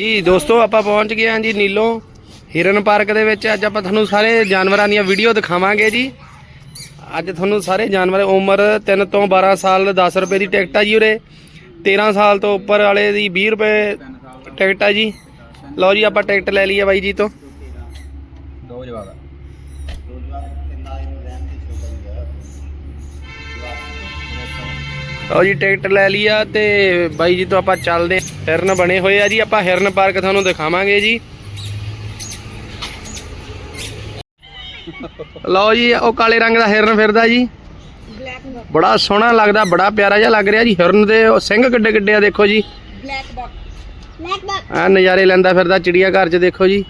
ਜੀ ਦੋਸਤੋ ਆਪਾਂ ਪਹੁੰਚ ਗਏ ਹਾਂ ਜੀ ਨੀਲੋਂ ਹਿਰਨ ਪਾਰਕ ਦੇ ਵਿੱਚ। ਅੱਜ ਆਪਾਂ ਤੁਹਾਨੂੰ ਸਾਰੇ ਜਾਨਵਰਾਂ ਦੀਆਂ ਵੀਡੀਓ ਦਿਖਾਵਾਂਗੇ ਜੀ। ਅੱਜ ਤੁਹਾਨੂੰ ਸਾਰੇ ਜਾਨਵਰ ਉਮਰ 3 ਤੋਂ 12 ਸਾਲ 10 ਰੁਪਏ ਦੀ ਟਿਕਟ ਆ ਜੀ ਉਰੇ। 13 ਸਾਲ ਤੋਂ ਉੱਪਰ ਵਾਲੇ ਦੀ 20 ਰੁਪਏ ਟਿਕਟ ਆ ਜੀ। ਲਓ ਜੀ ਆਪਾਂ ਟਿਕਟ ਲੈ ਲਈ ਆ ਬਾਈ ਜੀ ਤੋਂ। ਦੋ ਜਵਾਬ ਲਓ ਜੀ ਟਿਕਟ ਲੈ ਲਈ ਆ ਤੇ ਬਾਈ ਜੀ ਤੋਂ ਆਪਾਂ ਚੱਲਦੇ। ਹਿਰਨ ਬਣੇ ਹੋਏ ਆ ਜੀ ਆਪਾਂ ਹਿਰਨ ਪਾਰਕ ਤੁਹਾਨੂੰ ਦਿਖਾਵਾਂਗੇ ਜੀ। ਲਓ ਜੀ ਉਹ ਕਾਲੇ ਰੰਗ ਦਾ ਹਿਰਨ ਫਿਰਦਾ ਜੀ। ਬੜਾ ਸੋਹਣਾ ਲੱਗਦਾ ਬੜਾ ਪਿਆਰਾ ਜਿਹਾ ਲੱਗ ਰਿਹਾ ਜੀ। ਹਿਰਨ ਦੇ ਉਹ ਸਿੰਘ ਕਿੱਡੇ ਕਿੱਡੇ ਆ ਦੇਖੋ ਜੀ। ਬਲੈਕ ਬਕ ਬਲੈਕ ਬਕ ਆ ਨਜ਼ਾਰੇ ਲੈਂਦਾ ਫਿਰਦਾ ਚਿੜੀਆ ਘਰ 'ਚ ਦੇਖੋ ਜੀ।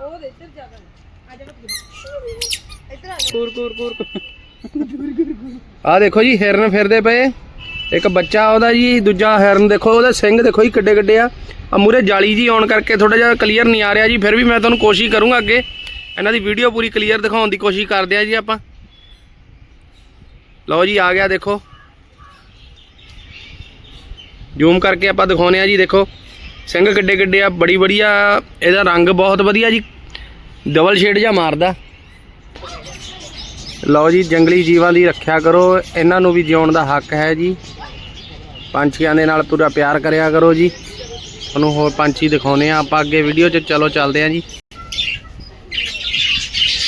ਉਹ ਇੱਧਰ ਜਾ ਆ ਜਾ ਇੱਧਰ ਆ ਕੂਰ ਕੂਰ ਕੂਰ। ਆ ਦੇਖੋ ਜੀ, ਹਿਰਨ ਫਿਰਦੇ ਪਏ। ਇੱਕ ਬੱਚਾ ਉਹਦਾ ਜੀ, ਦੂਜਾ ਹਿਰਨ ਦੇਖੋ, ਉਹਦੇ ਸਿੰਘ ਦੇਖੋ ਜੀ, ਕਿੱਡੇ ਕਿੱਡੇ ਆ। ਆ ਮੂਰੇ ਜਾਲੀ ਜੀ ਆਉਣ ਕਰਕੇ ਥੋੜਾ ਜਿਹਾ ਕਲੀਅਰ ਨਹੀਂ ਆ ਰਿਹਾ ਜੀ, ਫਿਰ ਵੀ ਮੈਂ ਤੁਹਾਨੂੰ ਕੋਸ਼ਿਸ਼ ਕਰੂੰਗਾ ਅੱਗੇ। ਇਹਨਾਂ ਦੀ ਵੀਡੀਓ ਪੂਰੀ ਕਲੀਅਰ ਦਿਖਾਉਣ ਦੀ ਕੋਸ਼ਿਸ਼ ਕਰਦੇ ਆ ਜੀ ਆਪਾਂ। ਲਓ ਜੀ, ਆ ਗਿਆ ਦੇਖੋ। ਜ਼ੂਮ ਕਰਕੇ ਆਪਾਂ ਦਿਖਾਉਨੇ ਆ ਜੀ, ਦੇਖੋ। ਸਿੰਘ ਕਿੱਡੇ ਕਿੱਡੇ ਆ ਬੜੀ ਵਧੀਆ ਇਹਦਾ ਰੰਗ ਬਹੁਤ ਵਧੀਆ ਜੀ। ਡਬਲ ਸ਼ੇਡ ਜਿਹਾ ਮਾਰਦਾ। ਲਓ ਜੀ, ਜੰਗਲੀ ਜੀਵਾਂ ਦੀ ਰੱਖਿਆ ਕਰੋ। ਇਹਨਾਂ ਨੂੰ ਵੀ ਜਿਉਣ ਦਾ ਹੱਕ ਹੈ ਜੀ। ਪੰਛੀਆਂ ਦੇ ਨਾਲ ਪੂਰਾ ਪਿਆਰ ਕਰਿਆ ਕਰੋ ਜੀ। ਤੁਹਾਨੂੰ ਹੋਰ ਪੰਛੀ ਦਿਖਾਉਨੇ ਆ ਆਪਾਂ ਅੱਗੇ ਵੀਡੀਓ 'ਚ। ਚਲੋ, ਚੱਲਦੇ ਆ ਜੀ।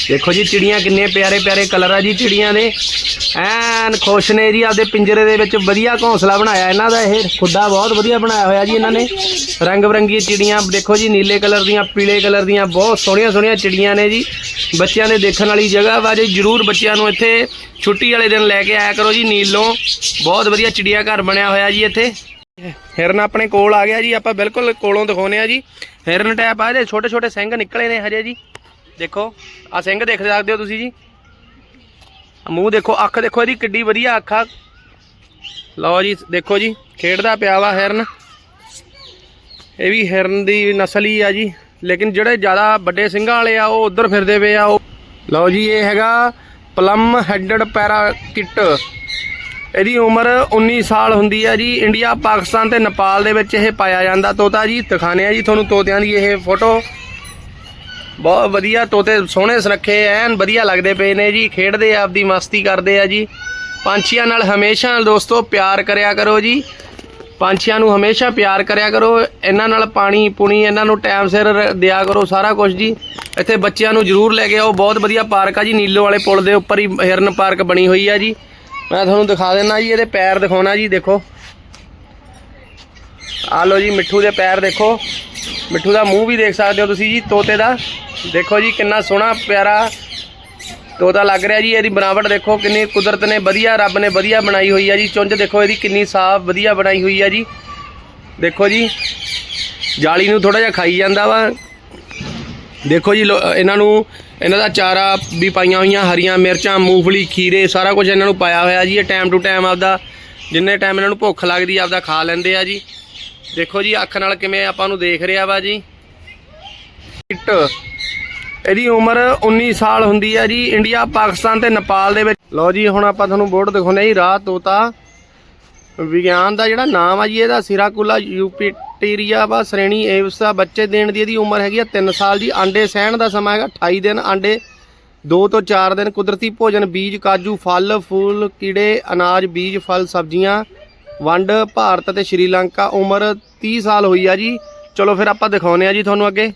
ਦੇਖੋ ਜੀ, ਚਿੜੀਆਂ ਕਿੰਨੇ ਪਿਆਰੇ ਪਿਆਰੇ ਕਲਰ ਆ ਜੀ ਚਿੜੀਆਂ ਦੇ। ਐਨ ਖੁਸ਼ ਨੇ ਜੀ, ਆਪਦੇ ਪਿੰਜਰੇ ਦੇ ਵਿੱਚ ਵਧੀਆ ਘੋਂਸਲਾ ਬਣਾਇਆ ਇਹਨਾਂ ਦਾ ਇਹ। ਖੁੱਡਾ ਬਹੁਤ ਵਧੀਆ ਬਣਾਇਆ ਹੋਇਆ ਜੀ ਇਹਨਾਂ ਨੇ। ਰੰਗ ਬਰੰਗੀ ਚਿੜੀਆਂ, ਦੇਖੋ ਜੀ, ਨੀਲੇ ਕਲਰ ਦੀਆਂ, ਪੀਲੇ ਕਲਰ ਦੀਆਂ, ਬਹੁਤ ਸੋਹਣੀਆਂ ਸੋਹਣੀਆਂ ਚਿੜੀਆਂ ਨੇ ਜੀ। ਬੱਚਿਆਂ ਦੇ ਦੇਖਣ ਵਾਲੀ ਜਗ੍ਹਾ ਵਾ ਜੀ, ਜਰੂਰ ਬੱਚਿਆਂ ਨੂੰ ਇੱਥੇ ਛੁੱਟੀ ਵਾਲੇ ਦਿਨ ਲੈ ਕੇ ਆਇਆ ਕਰੋ ਜੀ, ਨੀਲੋਂ। ਬਹੁਤ ਵਧੀਆ ਚਿੜੀਆ ਘਰ ਬਣਿਆ ਹੋਇਆ ਜੀ ਇੱਥੇ। ਹਿਰਨ ਆਪਣੇ ਕੋਲ ਆ ਗਿਆ ਜੀ, ਆਪਾਂ ਬਿਲਕੁਲ ਕੋਲੋਂ ਦਿਖਾਉਨੇ ਆ ਜੀ। ਹਿਰਨ ਟੈਪ ਆ ਇਹਦੇ ਛੋਟੇ ਛੋਟੇ ਸਿੰਘ ਨਿਕਲੇ ਨੇ ਹਜੇ ਜੀ। ਦੇਖੋ ਆ ਸਿੰਘ ਦੇਖ ਸਕਦੇ ਹੋ ਤੁਸੀਂ ਜੀ। ਮੂੰਹ ਦੇਖੋ, ਅੱਖ ਦੇਖੋ ਇਹਦੀ ਕਿੱਡੀ ਵਧੀਆ ਅੱਖ ਆ। ਲਓ ਜੀ, ਦੇਖੋ ਜੀ, ਖੇਡਦਾ ਪਿਆ ਵਾ ਹਿਰਨ। ਇਹ ਵੀ ਹਿਰਨ ਦੀ ਨਸਲ ਹੀ ਆ ਜੀ। ਲੇਕਿਨ ਜਿਹੜੇ ਜ਼ਿਆਦਾ ਵੱਡੇ ਸਿੰਘਾਂ ਵਾਲੇ ਆ, ਉਹ ਉਧਰ ਫਿਰਦੇ ਪਏ ਆ। ਉਹ ਲਓ ਜੀ, ਇਹ ਹੈਗਾ ਪਲਮ ਹੈਡਡ ਪੈਰਾਕਿਟ ਇਹਦੀ ਉਮਰ 19 ਸਾਲ ਹੁੰਦੀ ਹੈ ਜੀ। ਇੰਡੀਆ, ਪਾਕਿਸਤਾਨ ਤੇ ਨੇਪਾਲ ਦੇ ਵਿੱਚ ਇਹ ਪਾਇਆ ਜਾਂਦਾ ਤੋਤਾ ਜੀ। ਦਿਖਾਣੇ ਆ ਜੀ ਤੁਹਾਨੂੰ ਤੋਤਿਆਂ ਦੀ ਇਹ ਫੋਟੋ। ਬਹੁਤ ਵਧੀਆ ਤੋਤੇ ਸੋਹਣੇ ਸੁਨੱਖੇ ਐਨ ਵਧੀਆ ਲੱਗਦੇ ਪਏ ਨੇ ਜੀ। ਖੇਡਦੇ ਆ, ਆਪਦੀ ਮਸਤੀ ਕਰਦੇ ਆ ਜੀ। ਪੰਛੀਆਂ ਨਾਲ ਹਮੇਸ਼ਾ ਦੋਸਤੋ ਪਿਆਰ ਕਰਿਆ ਕਰੋ ਜੀ। ਪੰਛੀਆਂ ਨੂੰ ਹਮੇਸ਼ਾ ਪਿਆਰ ਕਰਿਆ ਕਰੋ। ਇਹਨਾਂ ਨਾਲ ਪਾਣੀ ਪੁਣੀ ਇਹਨਾਂ ਨੂੰ ਟਾਈਮ ਸਿਰ ਦਿਆ ਕਰੋ ਸਾਰਾ ਕੁਝ ਜੀ। ਇੱਥੇ ਬੱਚਿਆਂ ਨੂੰ ਜ਼ਰੂਰ ਲੈ ਕੇ ਆਓ। ਬਹੁਤ ਵਧੀਆ ਪਾਰਕ ਆ ਜੀ। ਨੀਲੋ ਵਾਲੇ ਪੁਲ ਦੇ ਉੱਪਰ ਹੀ ਹਿਰਨ ਪਾਰਕ ਬਣੀ ਹੋਈ ਆ ਜੀ। ਮੈਂ ਤੁਹਾਨੂੰ ਦਿਖਾ ਦਿੰਦਾ ਜੀ ਇਹਦੇ ਪੈਰ ਦਿਖਾਉਣਾ ਜੀ ਦੇਖੋ। ਆ ਲਓ ਜੀ, ਮਿੱਠੂ ਦੇ ਪੈਰ ਦੇਖੋ। ਮਿੱਠੂ ਦਾ ਮੂੰਹ ਵੀ ਦੇਖ ਸਕਦੇ ਹੋ ਤੁਸੀਂ ਜੀ, ਤੋਤੇ ਦਾ। ਦੇਖੋ ਜੀ, ਕਿੰਨਾ ਸੋਹਣਾ, ਪਿਆਰਾ ਤੋਤਾ ਲੱਗ ਰਿਹਾ ਜੀ, ਇਹਦੀ ਬਣਾਵਟ ਦੇਖੋ, ਕਿੰਨੀ ਕੁਦਰਤ ਨੇ, ਵਧੀਆ, ਰੱਬ ਨੇ ਵਧੀਆ ਬਣਾਈ ਹੋਈ ਆ ਜੀ। ਚੁੰਝ ਦੇਖੋ, ਇਹਦੀ ਕਿੰਨੀ ਸਾਫ਼, ਵਧੀਆ ਬਣਾਈ ਹੋਈ ਆ ਜੀ। ਦੇਖੋ ਜੀ, ਜਾਲੀ ਨੂੰ ਥੋੜਾ ਜਿਹਾ ਖਾਈ ਜਾਂਦਾ ਵਾ। ਦੇਖੋ ਜੀ, ਲੋ- ਇਹਨਾਂ ਨੂੰ, ਇਹਨਾਂ ਦਾ ਚਾਰਾ ਵੀ ਪਾਈਆਂ ਹੋਈਆਂ, ਹਰੀਆਂ ਮਿਰਚਾਂ, ਮੂੰਗਫਲੀ, ਖੀਰੇ, ਸਾਰਾ ਕੁਝ ਇਹਨਾਂ ਨੂੰ ਪਾਇਆ ਹੋਇਆ ਜੀ। ਇਹ ਟਾਈਮ ਟੂ ਟਾਈਮ ਆਪਦਾ, ਜਿੰਨੇ ਟਾਈਮ ਇਹਨਾਂ ਨੂੰ ਭੁੱਖ ਲੱਗਦੀ, ਆਪਦਾ ਖਾ ਲੈਂਦੇ ਆ ਜੀ। ਦੇਖੋ ਜੀ, ਅੱਖ ਨਾਲ ਕਿਵੇਂ ਆਪਾਂ ਨੂੰ ਦੇਖ ਰਿਹਾ ਵਾ ਜੀ। ਇੱਟ ਇਹਦੀ ਉਮਰ 19 ਸਾਲ ਹੁੰਦੀ ਹੈ ਜੀ, ਇੰਡੀਆ, ਪਾਕਿਸਤਾਨ ਤੇ ਨੇਪਾਲ ਦੇ ਵਿੱਚ। ਲਓ ਜੀ, ਹੁਣ ਆਪਾਂ ਤੁਹਾਨੂੰ ਬੋਰਡ ਦਿਖਾਉਂਦੇ ਹਾਂ ਜੀ, ਰਾਹ ਤੋਤਾ। ਵਿਗਿਆਨ ਦਾ ਜਿਹੜਾ ਨਾਮ ਆ ਜੀ, ਇਹਦਾ ਸਿਰਾਕੁਲਾ, ਯੂਪੀਟੀਰੀਆ ਵਾ, ਸ਼੍ਰੇਣੀ ਏਵਸ ਦਾ ਬੱਚੇ ਦੇਣ ਦੀ ਇਹਦੀ ਉਮਰ ਹੈਗੀ ਆ 3 ਸਾਲ ਜੀ। ਆਂਡੇ ਸਹਿਣ ਦਾ ਸਮਾਂ ਹੈਗਾ 28 ਦਿਨ ਆਂਡੇ 2 ਤੋਂ 4 ਦਿਨ ਕੁਦਰਤੀ ਭੋਜਨ, ਬੀਜ, ਕਾਜੂ, ਫਲ, ਫੂਲ, ਕੀੜੇ, ਅਨਾਜ, ਬੀਜ, ਫਲ, ਸਬਜ਼ੀਆਂ। ਵੰਡ ਭਾਰਤ ਅਤੇ ਸ਼੍ਰੀਲੰਕਾ ਉਮਰ 30 ਸਾਲ ਹੋਈ ਆ ਜੀ। ਚਲੋ ਫਿਰ ਆਪਾਂ ਦਿਖਾਉਨੇ ਆ ਜੀ ਤੁਹਾਨੂੰ ਅੱਗੇ।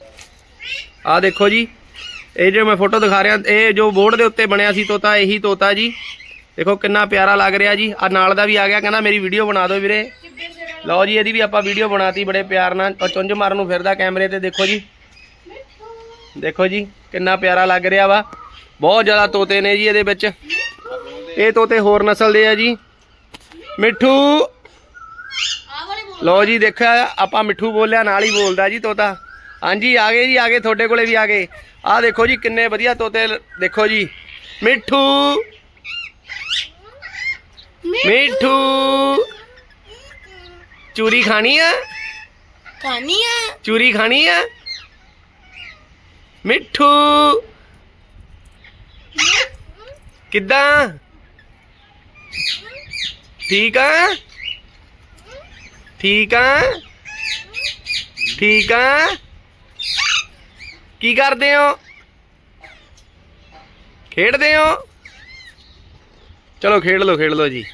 ਆਹ ਦੇਖੋ ਜੀ, ਇਹ ਜੋ ਮੈਂ ਫੋਟੋ ਦਿਖਾ ਰਿਹਾ, ਇਹ ਜੋ ਬੋਰਡ ਦੇ ਉੱਤੇ ਬਣਿਆ ਸੀ ਤੋਤਾ, ਇਹੀ ਤੋਤਾ ਜੀ। ਦੇਖੋ ਕਿੰਨਾ ਪਿਆਰਾ ਲੱਗ ਰਿਹਾ ਜੀ। ਆ ਨਾਲ ਦਾ ਵੀ ਆ ਗਿਆ, ਕਹਿੰਦਾ ਮੇਰੀ ਵੀਡੀਓ ਬਣਾ ਦਿਓ ਵੀਰੇ। ਲਓ ਜੀ, ਇਹਦੀ ਵੀ ਆਪਾਂ ਵੀਡੀਓ ਬਣਾਤੀ, ਬੜੇ ਪਿਆਰ ਨਾਲ। ਚੁੰਝ ਮਾਰਨ ਨੂੰ ਫਿਰਦਾ ਕੈਮਰੇ ਤੇ, ਦੇਖੋ ਜੀ। ਦੇਖੋ ਜੀ, ਕਿੰਨਾ ਪਿਆਰਾ ਲੱਗ ਰਿਹਾ ਵਾ। ਬਹੁਤ ਜ਼ਿਆਦਾ ਤੋਤੇ ਨੇ ਜੀ ਇਹਦੇ ਵਿੱਚ। ਇਹ ਤੋਤੇ ਹੋਰ ਨਸਲ ਦੇ ਆ ਜੀ। ਮਿੱਠੂ। ਲਓ ਜੀ ਦੇਖਿਆ ਆਪਾਂ ਮਿੱਠੂ ਬੋਲਿਆ ਨਾਲ ਹੀ ਬੋਲਦਾ ਜੀ ਤੋਤਾ। ਹਾਂਜੀ ਆ ਗਏ ਜੀ ਆ ਗਏ ਤੁਹਾਡੇ ਕੋਲੇ ਵੀ ਆ ਗਏ। ਆਹ ਦੇਖੋ ਜੀ ਕਿੰਨੇ ਵਧੀਆ ਤੋਤੇ ਲ- ਦੇਖੋ ਜੀ। ਮਿੱਠੂ। ਮਿੱਠੂ। ਚੂਰੀ ਖਾਣੀ ਆ? ਖਾਣੀ ਆ। ਚੂਰੀ ਖਾਣੀ ਆ? ਮਿੱਠੂ। ਕਿੱਦਾਂ? ਠੀਕ ਆ? ਠੀਕ ਆ? ਠੀਕ ਆ? ਕੀ ਕਰਦੇ ਹੋ? ਖੇਡਦੇ ਹੋ? ਚਲੋ ਖੇਡ ਲਓ ਖੇਡ ਲਓ ਜੀ।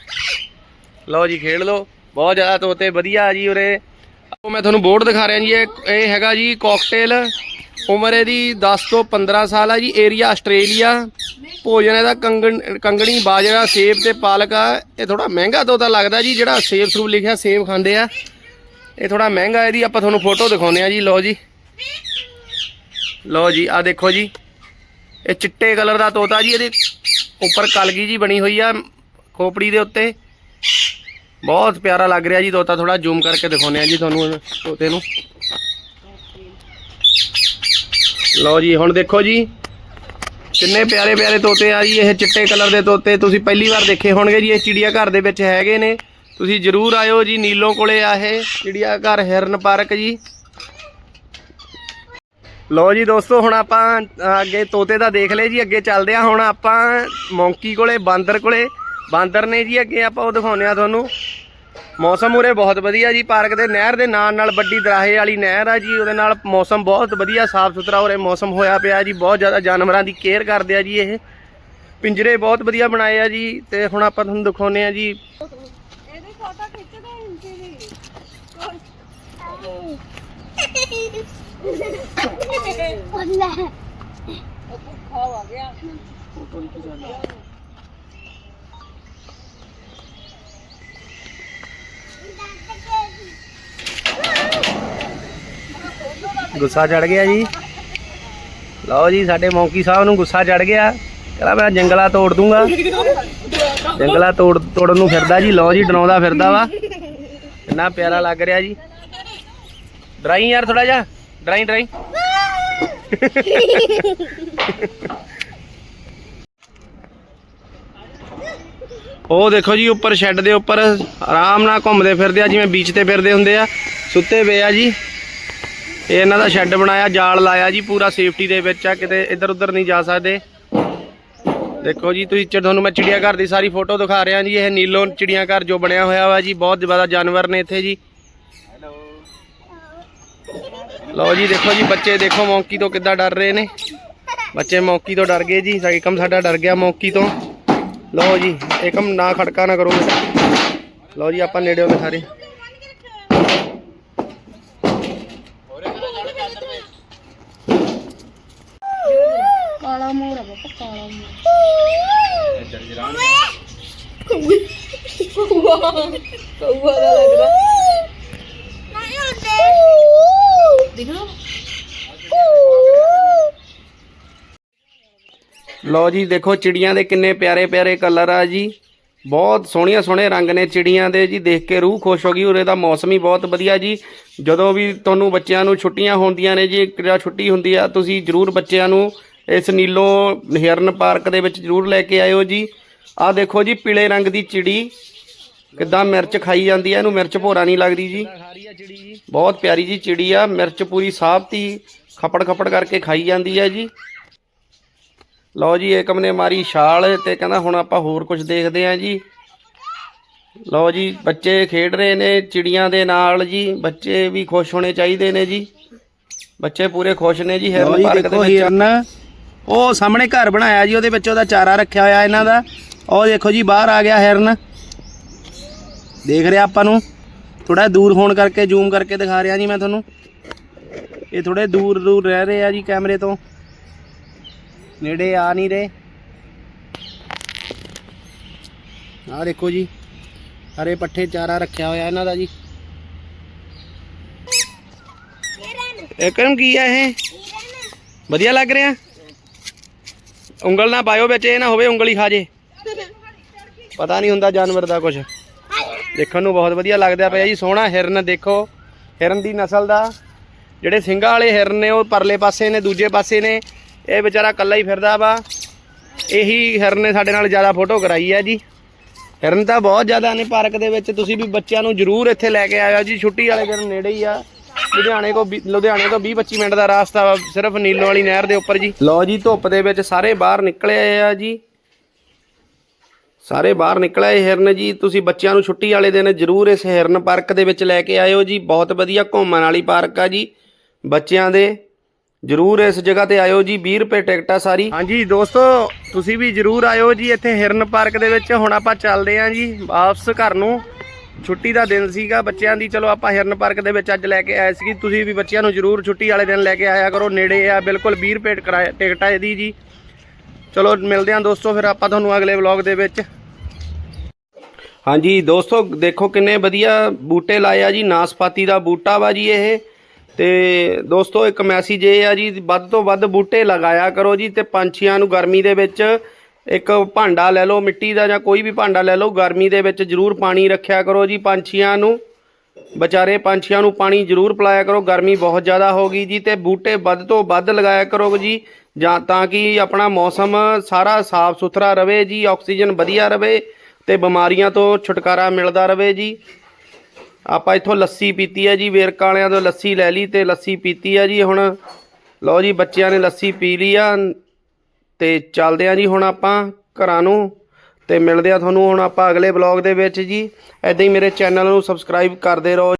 ਲਓ ਜੀ, ਖੇਡ ਲਓ। ਬਹੁਤ ਜ਼ਿਆਦਾ ਤੋਤੇ, ਵਧੀਆ ਜੀ ਉਰੇ। ਉਹ ਮੈਂ ਤੁਹਾਨੂੰ ਬੋਰਡ ਦਿਖਾ ਰਿਹਾ ਜੀ, ਇਹ ਹੈਗਾ ਜੀ ਕਾਕਟੇਲ ਉਮਰ ਇਹਦੀ 10 ਤੋਂ 15 ਸਾਲ ਆ ਜੀ ਏਰੀਆ ਆਸਟ੍ਰੇਲੀਆ, ਭੋਜਨ ਇਹਦਾ ਕੰਗਣ, ਕੰਗਣੀ, ਬਾਜਰਾ, ਸੇਬ ਤੇ ਪਾਲਕ ਆ। ਇਹ ਥੋੜਾ ਮਹਿੰਗਾ ਤੋਤਾ ਲੱਗਦਾ ਜੀ, ਜਿਹੜਾ ਸੇਬ ਸਰੂਬ ਲਿਖਿਆ ਸੇਬ ਖਾਂਦੇ ਆ। ਇਹ ਥੋੜਾ ਮਹਿੰਗਾ ਇਹਦੀ, ਆਪਾਂ ਤੁਹਾਨੂੰ ਫੋਟੋ ਦਿਖਾਉਂਦੇ ਆ ਜੀ, ਲਓ ਜੀ। ਲਓ ਜੀ ਆ ਦੇਖੋ ਜੀ। ਇਹ ਚਿੱਟੇ ਕਲਰ ਦਾ ਤੋਤਾ ਜੀ, ਇਹਦੇ ਉੱਪਰ ਕਲਗੀ ਜੀ ਬਣੀ ਹੋਈ ਆ, ਖੋਪੜੀ ਦੇ ਉੱਤੇ। ਬਹੁਤ ਪਿਆਰਾ ਲੱਗ ਰਿਹਾ ਜੀ ਤੋਤਾ ਥੋੜਾ ਜ਼ੂਮ ਕਰਕੇ ਦਿਖਾਉਂਦੇ ਆ ਜੀ ਤੁਹਾਨੂੰ ਤੋਤੇ ਨੂੰ। ਲਓ ਜੀ, ਹੁਣ ਦੇਖੋ ਜੀ। ਕਿੰਨੇ ਪਿਆਰੇ ਪਿਆਰੇ ਤੋਤੇ ਆ ਜੀ, ਇਹ ਚਿੱਟੇ ਕਲਰ ਦੇ ਤੋਤੇ। ਤੁਸੀਂ ਪਹਿਲੀ ਵਾਰ ਦੇਖੇ ਹੋਣਗੇ ਜੀ, ਇਹ ਚਿੜੀਆ ਘਰ ਦੇ ਵਿੱਚ ਹੈਗੇ ਨੇ। ਤੁਸੀਂ ਜਰੂਰ ਆਇਓ ਜੀ, ਨੀਲੋਂ ਕੋਲੇ ਆ ਇਹ ਚਿੜੀਆ ਘਰ ਹਿਰਨ ਪਾਰਕ ਜੀ। ਲਓ ਜੀ ਦੋਸਤੋ, ਹੁਣ ਆਪਾਂ ਅੱਗੇ ਤੋਤੇ ਦਾ ਦੇਖ ਲਏ ਜੀ, ਅੱਗੇ ਚੱਲਦੇ ਆ। ਹੁਣ ਆਪਾਂ ਮੌਂਕੀ ਕੋਲੇ, ਬਾਂਦਰ ਕੋਲੇ। ਬਾਂਦਰ ਨੇ ਜੀ, ਅੱਗੇ ਆਪਾਂ ਉਹ ਦਿਖਾਉਂਦੇ ਆ ਤੁਹਾਨੂੰ। ਮੌਸਮ ਉਰੇ ਬਹੁਤ ਵਧੀਆ ਜੀ ਪਾਰਕ ਦੇ ਨਹਿਰ ਦੇ ਨਾਲ ਨਾਲ ਵੱਡੀ ਦਰਾਹੇ ਵਾਲੀ ਨਹਿਰ ਆ ਜੀ ਉਹਦੇ ਨਾਲ ਮੌਸਮ ਬਹੁਤ ਵਧੀਆ ਸਾਫ਼ ਸੁਥਰਾ ਉਰੇ ਮੌਸਮ ਹੋਇਆ ਪਿਆ ਜੀ ਬਹੁਤ ਜ਼ਿਆਦਾ ਜਾਨਵਰਾਂ ਦੀ ਕੇਅਰ ਕਰਦੇ ਆ ਜੀ ਇਹ। ਪਿੰਜਰੇ ਬਹੁਤ ਵਧੀਆ ਬਣਾਏ ਆ ਜੀ ਤੇ ਹੁਣ ਆਪਾਂ ਤੁਹਾਨੂੰ ਦਿਖਾਉਂਦੇ ਆ ਜੀ। ਇਹਦੀ ਫੋਟੋ ਖਿੱਚਦੇ ਇੰਚੀ ਦੀ। ਉਹ ਭੁੱਖਾ ਹੋ ਗਿਆ। ਗੁੱਸਾ ਚੜ ਗਿਆ ਜੀ। ਲਓ ਜੀ, ਸਾਡੇ ਮੌਂਕੀ ਸਾਹਿਬ ਨੂੰ ਗੁੱਸਾ ਚੜ ਗਿਆ। ਕਹਿੰਦਾ ਮੈਂ ਜੰਗਲਾ ਤੋੜ ਦੂੰਗਾ। ਜੰਗਲਾ ਤੋੜ ਤੋੜਨ ਨੂੰ ਫਿਰਦਾ ਜੀ। ਲਓ ਜੀ, ਡਰਾਉਂਦਾ ਫਿਰਦਾ ਵਾ। ਇੰਨਾ ਪਿਆਰਾ ਲੱਗ ਰਿਹਾ ਜੀ। ਡਰਾਈ ਯਾਰ ਥੋੜਾ ਜਿਹਾ। Dry dry. ਉਹ ਦੇਖੋ ਜੀ, ਉੱਪਰ ਸ਼ੈੱਡ ਦੇ ਉੱਪਰ। ਆਰਾਮ ਨਾਲ ਘੁੰਮਦੇ ਫਿਰਦੇ ਆ, ਜਿਵੇਂ ਬੀਚ ਤੇ ਫਿਰਦੇ ਹੁੰਦੇ ਆ। ਸੁੱਤੇ ਪਏ ਆ ਜੀ। ਇਹ ਇਹਨਾਂ ਦਾ ਸ਼ੈੱਡ ਬਣਾਇਆ, ਜਾਲ ਲਾਇਆ ਜੀ, ਪੂਰਾ ਸੇਫਟੀ ਦੇ ਵਿੱਚ ਆ, ਕਿਤੇ ਇੱਧਰ ਉੱਧਰ ਨਹੀਂ ਜਾ ਸਕਦੇ। ਦੇਖੋ ਜੀ, ਤੁਸੀਂ ਤੁਹਾਨੂੰ ਮੈਂ ਚਿੜੀਆ ਘਰ ਦੀ ਸਾਰੀ ਫੋਟੋ ਦਿਖਾ ਰਿਹਾ ਜੀ, ਇਹ ਨੀਲੋ ਚਿੜੀਆ ਘਰ ਜੋ ਬਣਿਆ ਹੋਇਆ ਵਾ ਜੀ, ਬਹੁਤ ਜ਼ਿਆਦਾ ਜਾਨਵਰ ਨੇ ਇੱਥੇ ਜੀ। ਲਓ ਜੀ, ਦੇਖੋ ਜੀ, ਬੱਚੇ ਦੇਖੋ ਮੌਂਕੀ ਤੋਂ ਕਿੱਦਾਂ ਡਰ ਰਹੇ ਨੇ। ਬੱਚੇ ਮੌਂਕੀ ਤੋਂ ਡਰ ਗਏ ਜੀ ਏਕਮ ਸਾਡਾ ਡਰ ਗਿਆ ਮੌਂਕੀ ਤੋਂ। ਲਓ ਜੀ ਏਕਮ ਨਾ ਖੜਕਾ ਨਾ ਕਰੋ ਲਓ ਜੀ, ਆਪਾਂ ਨੇੜੇ ਉਹਦੇ ਸਾਰੇ। ਆ ਬਾਪਾ ਕਾਲਾ ਦਾ ਲੱਗਦਾ ਦੇਖੋ। ਲਓ ਜੀ ਦੇਖੋ ਚਿੜੀਆਂ ਦੇ ਕਿੰਨੇ ਪਿਆਰੇ ਪਿਆਰੇ ਕਲਰ ਆ ਜੀ। ਬਹੁਤ ਸੋਹਣੀਆਂ ਸੋਹਣੇ ਰੰਗ ਨੇ ਚਿੜੀਆਂ ਦੇ ਜੀ। ਦੇਖ ਕੇ ਰੂਹ ਖੁਸ਼ ਹੋ ਗਈ ਉਰੇ ਦਾ ਮੌਸਮ ਹੀ ਬਹੁਤ ਵਧੀਆ ਜੀ। ਜਦੋਂ ਵੀ ਤੁਹਾਨੂੰ ਬੱਚਿਆਂ ਨੂੰ ਛੁੱਟੀਆਂ ਹੁੰਦੀਆਂ ਨੇ ਜੀ ਕਿਹੜਾ ਛੁੱਟੀ ਹੁੰਦੀ ਆ ਤੁਸੀਂ ਜਰੂਰ ਬੱਚਿਆਂ ਨੂੰ ਇਸ ਨੀਲੋ ਹਿਰਨ ਪਾਰਕ ਦੇ ਵਿੱਚ ਜਰੂਰ ਲੈ ਕੇ ਆਇਓ ਜੀ। ਆਹ ਦੇਖੋ ਜੀ ਪੀਲੇ ਰੰਗ ਦੀ ਚਿੜੀ ਕਿੱਦਾਂ ਮਿਰਚ ਖਾਈ ਜਾਂਦੀ ਆ ਇਹਨੂੰ ਮਿਰਚ ਭੋਰਾ ਨਹੀਂ ਲੱਗਦੀ ਜੀ। ਬਹੁਤ ਪਿਆਰੀ ਜੀ ਚਿੜੀ ਆ ਮਿਰਚ ਪੂਰੀ ਸਾਫਤੀ ਖਪੜ ਖਪੜ ਕਰਕੇ ਖਾਈ ਜਾਂਦੀ ਆ ਜੀ। ਲਓ ਜੀ ਏਕਮ ਨੇ ਮਾਰੀ ਛਾਲ ਤੇ ਕਹਿੰਦਾ ਹੁਣ ਆਪਾਂ ਹੋਰ ਕੁਝ ਦੇਖਦੇ ਆਂ ਜੀ। ਲਓ ਜੀ ਬੱਚੇ ਖੇਡ ਰਹੇ ਨੇ ਚਿੜੀਆਂ ਦੇ ਨਾਲ ਜੀ ਬੱਚੇ ਵੀ ਖੁਸ਼ ਹੋਣੇ ਚਾਹੀਦੇ ਨੇ ਜੀ। ਬੱਚੇ ਪੂਰੇ ਖੁਸ਼ ਨੇ ਜੀ ਹਿਰਨ ਪਾਰਕ ਦੇ ਵਿੱਚ। ਉਹ ਸਾਹਮਣੇ ਘਰ ਬਣਾਇਆ ਜੀ ਉਹਦੇ ਵਿੱਚ ਉਹਦਾ ਚਾਰਾ ਰੱਖਿਆ ਹੋਇਆ ਇਹਨਾਂ ਦਾ। ਉਹ ਦੇਖੋ ਜੀ ਬਾਹਰ ਆ ਗਿਆ ਹਿਰਨ। ਦੇਖ ਰਿਹਾ ਆਪਾਂ ਨੂੰ। ਥੋੜਾ ਦੂਰ ਹੋਣ ਕਰਕੇ ਜ਼ੂਮ ਕਰਕੇ ਦਿਖਾ ਰਿਹਾ ਜੀ ਮੈਂ ਤੁਹਾਨੂੰ। ਇਹ ਥੋੜੇ ਦੂਰ ਦੂਰ ਰਹਿ ਰਹੇ ਆ ਜੀ ਕੈਮਰੇ ਤੋਂ। ਨੇੜੇ ਆ ਨਹੀਂ ਰਹੇ। ਆਹ ਦੇਖੋ ਜੀ ਹਰੇ ਪੱਠੇ ਚਾਰਾ ਰੱਖਿਆ ਹੋਇਆ ਇਹਨਾਂ ਦਾ ਜੀ। ਇੱਕਦਮ ਕੀ ਆ ਇਹ? ਵਧੀਆ ਲੱਗ ਰਿਹਾ? ਉਂਗਲ ਨਾ ਪਾਇਓ ਵਿੱਚ, ਇਹ ਨਾ ਹੋਵੇ ਉਂਗਲੀ ਖਾ ਜੇ ਪਤਾ ਨਹੀਂ ਹੁੰਦਾ ਜਾਨਵਰ ਦਾ ਕੁਝ ਦੇਖਣ ਨੂੰ ਬਹੁਤ ਵਧੀਆ ਲੱਗਦਾ ਪਿਆ ਜੀ, ਸੋਹਣਾ ਹਿਰਨ ਦੇਖੋ। ਹਿਰਨ ਦੀ ਨਸਲ ਦਾ, ਜਿਹੜੇ ਸਿੰਘਾਂ ਵਾਲੇ ਹਿਰਨ ਨੇ, ਉਹ ਪਰਲੇ ਪਾਸੇ ਨੇ, ਦੂਜੇ ਪਾਸੇ ਨੇ, ਇਹ ਵਿਚਾਰਾ ਇਕੱਲਾ ਹੀ ਫਿਰਦਾ ਵਾ। ਇਹੀ ਹਿਰਨ ਨੇ ਸਾਡੇ ਨਾਲ ਜ਼ਿਆਦਾ ਫੋਟੋ ਕਰਾਈ ਆ ਜੀ। ਹਿਰਨ ਤਾਂ ਬਹੁਤ ਜ਼ਿਆਦਾ ਨੇ, ਪਾਰਕ ਦੇ ਵਿੱਚ। ਤੁਸੀਂ ਵੀ ਬੱਚਿਆਂ ਨੂੰ ਜ਼ਰੂਰ ਇੱਥੇ ਲੈ ਕੇ ਆਇਓ ਜੀ, ਛੁੱਟੀ ਵਾਲੇ ਦਿਨ ਨੇੜੇ ਹੀ ਆ। ਲੁਧਿਆਣੇ ਕੋ ਲੁਧਿਆਣੇ ਤੋਂ 20 25 ਮਿੰਟ ਦਾ ਰਾਸਤਾ ਵਾ ਸਿਰਫ ਨੀਲੋ ਵਾਲੀ ਨਹਿਰ ਦੇ ਉੱਪਰ ਜੀ। ਲਓ ਜੀ ਧੁੱਪ ਦੇ ਵਿੱਚ ਸਾਰੇ ਬਾਹਰ ਨਿਕਲੇ ਆਏ ਆ ਜੀ। ਸਾਰੇ ਬਾਹਰ ਨਿਕਲਿਆ ਇਹ ਹਿਰਨ ਜੀ ਤੁਸੀਂ ਬੱਚਿਆਂ ਨੂੰ ਛੁੱਟੀ ਵਾਲੇ ਦਿਨ ਜ਼ਰੂਰ ਇਸ ਹਿਰਨ ਪਾਰਕ ਦੇ ਵਿੱਚ ਲੈ ਕੇ ਆਇਓ ਜੀ। ਬਹੁਤ ਵਧੀਆ ਘੁੰਮਣ ਵਾਲੀ ਪਾਰਕ ਆ ਜੀ। ਬੱਚਿਆਂ ਦੇ ਜ਼ਰੂਰ ਇਸ ਜਗ੍ਹਾ ਤੇ ਆਇਓ ਜੀ 20 ਰੁਪਏ ਟਿਕਟ ਆ ਸਾਰੀ। ਹਾਂਜੀ ਦੋਸਤੋ ਤੁਸੀਂ ਵੀ ਜ਼ਰੂਰ ਆਇਓ ਜੀ ਇੱਥੇ ਹਿਰਨ ਪਾਰਕ ਦੇ ਵਿੱਚ। ਹੁਣ ਆਪਾਂ ਚੱਲਦੇ ਆਂ ਜੀ ਵਾਪਸ ਘਰ ਨੂੰ। ਛੁੱਟੀ ਦਾ ਦਿਨ ਸੀਗਾ ਬੱਚਿਆਂ ਦੀ, ਚਲੋ ਆਪਾਂ ਹਿਰਨ ਪਾਰਕ ਦੇ ਵਿੱਚ ਅੱਜ ਲੈ ਕੇ ਆਏ ਸੀ ਤੁਸੀਂ ਵੀ ਬੱਚਿਆਂ ਨੂੰ ਜ਼ਰੂਰ ਛੁੱਟੀ ਵਾਲੇ ਦਿਨ ਲੈ ਕੇ ਆਇਆ ਕਰੋ, ਨੇੜੇ ਆ, ਬਿਲਕੁਲ 20 ਰੁਪਏ ਕਿਰਾਇਆ ਟਿਕਟ ਆ ਇਹਦੀ ਜੀ। ਚਲੋ ਮਿਲਦੇ ਆਂ ਦੋਸਤੋ, ਫਿਰ ਆਪਾਂ ਤੁਹਾਨੂੰ ਅਗਲੇ ਵਲੌਗ ਦੇ ਵਿੱਚ। ਹਾਂਜੀ ਦੋਸਤੋ, ਦੇਖੋ ਕਿੰਨੇ ਵਧੀਆ ਬੂਟੇ ਲਾਏ ਆ ਜੀ, ਨਾਸਪਾਤੀ ਦਾ ਬੂਟਾ ਵਾ ਜੀ ਇਹ। ਤੇ ਦੋਸਤੋ, ਇੱਕ ਮੈਸੇਜ ਇਹ ਆ ਜੀ, ਵੱਧ ਤੋਂ ਵੱਧ ਬੂਟੇ ਲਗਾਇਆ ਕਰੋ ਜੀ, ਤੇ ਪੰਛੀਆਂ ਨੂੰ ਗਰਮੀ ਦੇ ਵਿੱਚ ਇੱਕ ਭਾਂਡਾ ਲੈ ਲਓ, ਮਿੱਟੀ ਦਾ ਜਾਂ ਕੋਈ ਵੀ ਭਾਂਡਾ ਲੈ ਲਓ, ਗਰਮੀ ਦੇ ਵਿੱਚ ਜ਼ਰੂਰ ਪਾਣੀ ਰੱਖਿਆ ਕਰੋ ਜੀ, ਪੰਛੀਆਂ ਨੂੰ। ਵਿਚਾਰੇ ਪੰਛੀਆਂ ਨੂੰ ਪਾਣੀ ਜ਼ਰੂਰ ਪਿਲਾਇਆ ਕਰੋ, ਗਰਮੀ ਬਹੁਤ ਜ਼ਿਆਦਾ ਹੋ ਗਈ ਜੀ, ਤੇ ਬੂਟੇ ਵੱਧ ਤੋਂ ਵੱਧ ਲਗਾਇਆ ਕਰੋ ਜੀ, ਜਾਂ ਤਾਂ ਕਿ ਆਪਣਾ ਮੌਸਮ ਸਾਰਾ ਸਾਫ਼ ਸੁਥਰਾ ਰਵੇ ਜੀ, ਆਕਸੀਜਨ ਵਧੀਆ ਰਵੇ, ਤੇ ਬਿਮਾਰੀਆਂ ਤੋਂ ਛੁਟਕਾਰਾ ਮਿਲਦਾ ਰਵੇ ਜੀ। ਆਪਾਂ ਇੱਥੋਂ ਲੱਸੀ ਪੀਤੀ ਹੈ ਜੀ, ਵੇਰਕਾ ਵਾਲਿਆਂ ਤੋਂ ਲੱਸੀ ਲੈ ਲਈ ਤੇ ਲੱਸੀ ਪੀਤੀ ਹੈ ਜੀ ਹੁਣ। ਲਓ ਜੀ, ਬੱਚਿਆਂ ਨੇ ਲੱਸੀ ਪੀ ਲਈ ਆ ਤੇ ਚੱਲਦੇ ਆ ਜੀ ਹੁਣ ਆਪਾਂ ਘਰਾਂ ਨੂੰ ਤੇ ਮਿਲਦੇ ਆ ਤੁਹਾਨੂੰ ਹੁਣ ਆਪਾਂ ਅਗਲੇ ਬਲੌਗ ਦੇ ਵਿੱਚ ਜੀ। ਐਦਾਂ ਹੀ ਮੇਰੇ ਚੈਨਲ ਨੂੰ ਸਬਸਕ੍ਰਾਈਬ ਕਰਦੇ ਰਹੋ।